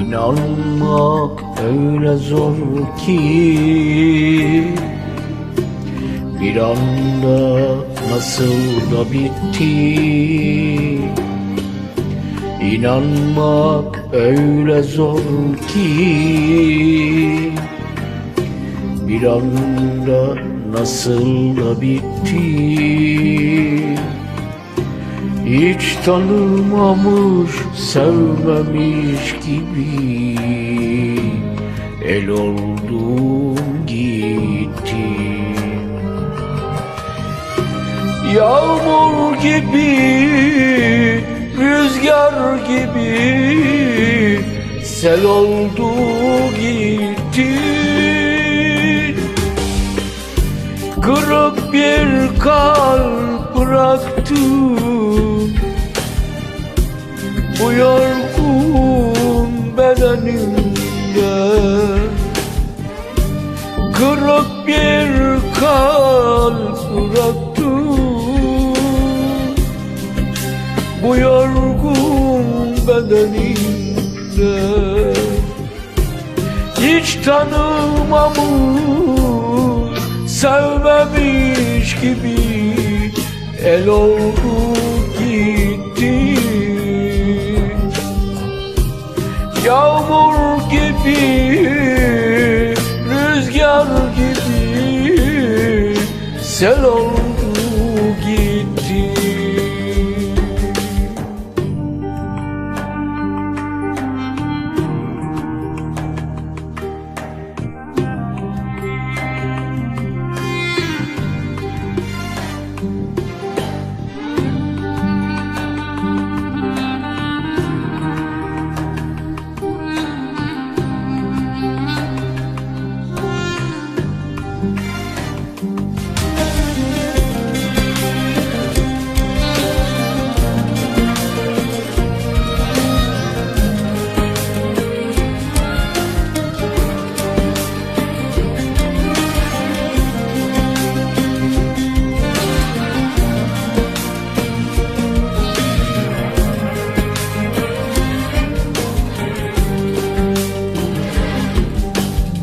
İnanmak öyle zor ki Bir anda nasıl da bitti. İnanmak öyle zor ki Bir anda nasıl da bitti hiç tanımamış, sevmemiş gibi. El oldum gitti Yağmur gibi, rüzgar gibi. Sel oldu gitti. Kırık bir kalp bıraktım Bu yorgun bedenimde Kırık bir kalp bıraktım Bu yorgun bedenimde hiç tanımamış, sevmemiş gibi el oldu gitti. so.